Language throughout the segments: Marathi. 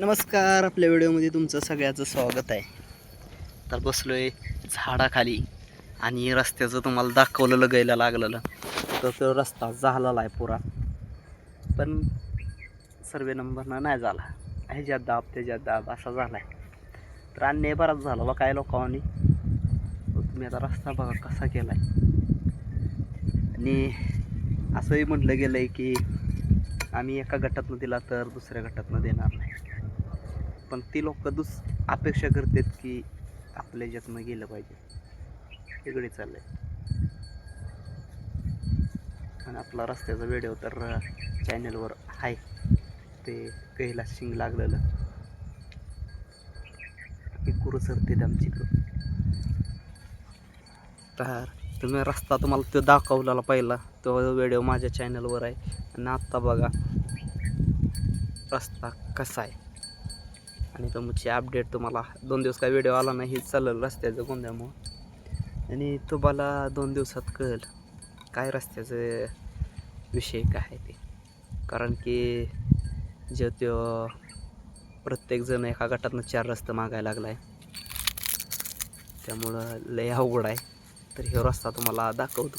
नमस्कार आपल्या व्हिडिओमध्ये तुमचं सगळ्याचं स्वागत आहे. तर बसलो आहे झाडाखाली आणि रस्त्याचं तुम्हाला दाखवलेलं गायला लागलेलं. तर तो रस्ता झालेला आहे पुरा. पण सर्वे नंबरनं नाही झाला. ह्याच्यात दाब त्याच्यात दाब असा झाला आहे तर अन्याय बराच झाला बा काय लोकांनी. तुम्ही आता रस्ता बघा कसा केला आहे आणि असंही म्हटलं गेलं आहे की आम्ही एका गटातनं दिला तर दुसऱ्या गटातनं देणार नाही. पण ती लोक दुस अपेक्षा करतात की आपल्या जन्म गेलं पाहिजे. वेगळे चाललंय. आणि आपला रस्त्याचा व्हिडिओ तर चॅनलवर आहे. ते कैला शिंग लागलेलं. ही सरते आमची तर तुम्ही रस्ता तुम्हाला तो दाखवलेला पहिला. तो व्हिडिओ माझ्या चॅनलवर आहे. आणि आत्ता बघा रस्ता कसा आहे. आणि तुमची अपडेट तुम्हाला. दोन दिवस काय व्हिडिओ आला नाही हेच चालेल रस्त्याचं गोंध्यामुळं आणि तुम्हाला दोन दिवसात कळेल काय रस्त्याचं विषय काय आहे ते. कारण की जे त्यो प्रत्येकजण एका गटातनं चार रस्ते मागायला लागला आहे त्यामुळं लय अवघड आहे. तर हे रस्ता तुम्हाला दाखवतो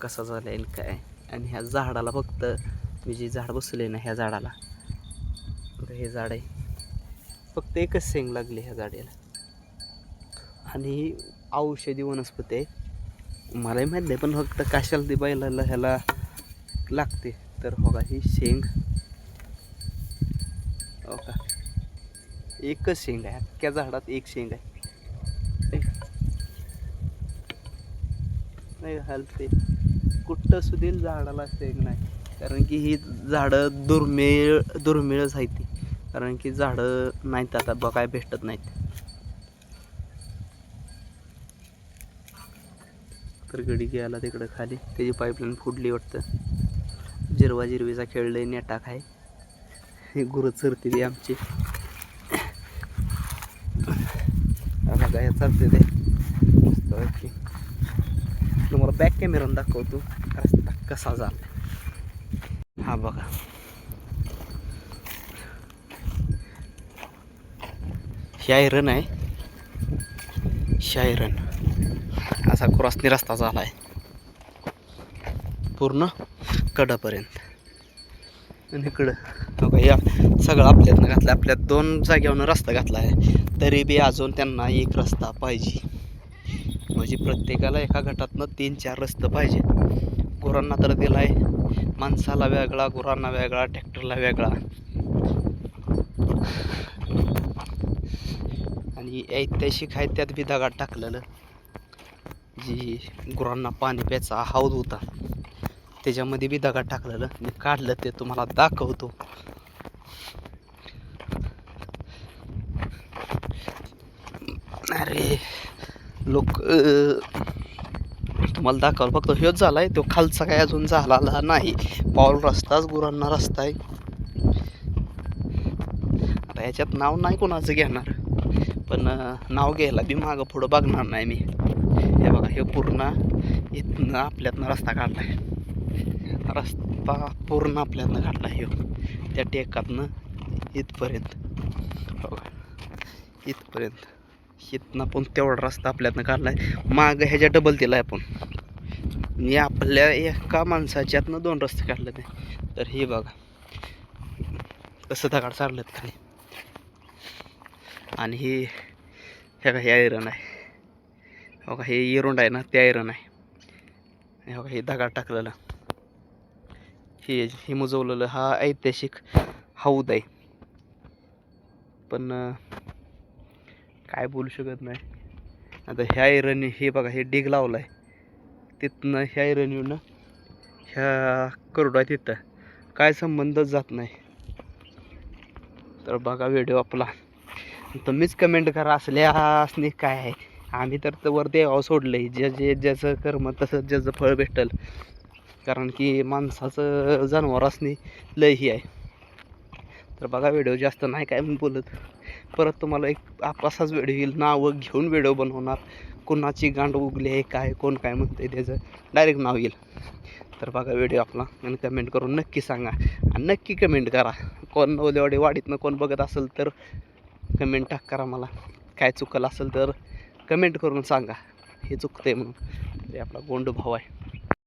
कसा झाला आहे काय. आणि ह्या झाडाला फक्त मी जे झाड बसले ना ह्या झाडाला हे झाड आहे फक्त एकच शेंग लागली ह्या गाडीला. आणि ही औषधी वनस्पती आहे. मलाही माहीत नाही पण फक्त कशाला ती बैलाला ह्याला लागते. तर हो का ही शेंग. हो का. एकच शेंग आहे अख्ख्या झाडात एक शेंग आहे. नाही नाही हलते. कुठं सुधील झाडाला शेंग नाही. कारण की ही झाडं दुर्मिळ दुर्मिळच आहे ती. कारण की झाडं नाहीत आता बघाय भेटत नाहीत. तर गडी घ्यायला तिकडं खाली. त्याची पाईपलाईन फुडली वाटतं. जिरवा जिरवीचा खेळलं नेटाक आहे. हे गुरं चरते ती आमची. बघा हे चालते ते? मस्त वाटते तुम्हाला बॅक कॅमेरानं दाखवतो. रस्ता कसा झाला हा बघा. शायरन आहे. शायरन. असा क्रॉसनी रस्ता झाला आहे पूर्ण कडापर्यंत. आणि इकडं या सगळं आपल्यातनं घातलं आपल्यात दोन जागेवरनं रस्ता घातला आहे तरी बी अजून त्यांना एक रस्ता पाहिजे. म्हणजे प्रत्येकाला एका गटातनं तीन चार रस्ते पाहिजे. गुरांना तर दिला आहे माणसाला वेगळा गुरांना वेगळा ट्रॅक्टरला वेगळा. आणि ऐतिहासिक आहे त्यात बी दगाड टाकलेलं. जी गुरांना पाणी प्यायचा हौद होता त्याच्यामध्ये बी दगाड टाकलेलं. मी काढलं ते तुम्हाला दाखवतो. अरे लोक तुम्हाला दाखवाल फक्त ह्योच आहे तो खालचा काय अजून झाला नाही. पाऊल रस्ताच गुरांना रस्ता आहे. आता ह्याच्यात नाव नाही कोणाचं घेणार. पण नाव घ्यायला बी मागं पुढं बघणार नाही मी. हे बघा हे पूर्ण इथनं आपल्यातनं रस्ता काढला आहे रस्ता पूर्ण आपल्यातनं काढला आहे हो त्या टेकातनं इथपर्यंत. बघा इथपर्यंत. इथनं पण तेवढा रस्ता आपल्यातनं आहे मागं ह्याच्या डबल दिला आहे आपण मी आपल्या एका माणसाच्यातनं दोन रस्ते काढले ते तर हे बघा कसं दगाड आहेत खाली. आणि हे हे का हे आयरन आहे. हो का हे इरुंड आहे ना ते आयरन आहे. आणि हो का हे दगाड टाकलेलं. हे हे मुजवलेलं हा ऐतिहासिक हौद आहे. पण काय बोलू शकत नाही. आता ह्या आयरन हे बघा हे डिग लावलं आहे तिथनं ह्या आयरन येऊन ह्या करोडा तिथं. काय संबंधच जात नाही. तर बघा व्हिडिओ आपला. तुम्हीच कमेंट करा असल्या असणे काय आहे? आम्ही तर तर वर देवावर सोडलं जे जे ज्याचं कर्म तसं ज्याचं फळ भेटल. कारण की माणसाचं जनावर असणे लयही आहे. तर बघा व्हिडिओ जास्त नाही काय बोलत. परत तुम्हाला एक असाच व्हिडिओ येईल. नावं घेऊन व्हिडिओ बनवणार. कोणाची गांड उगली आहे काय कोण काय म्हणतंय त्याचं डायरेक्ट नाव येईल. तर बघा व्हिडिओ आपला. आणि कमेंट करून नक्की सांगा. आणि नक्की कमेंट करा. कोण नवलेवाडी वाडीतनं कोण बघत असेल तर कमेंट टाक करा मला. काय चुकलं असेल तर कमेंट करून सांगा. हे चुकतं आहे म्हणून. ते आपला गोंड भाऊ आहे.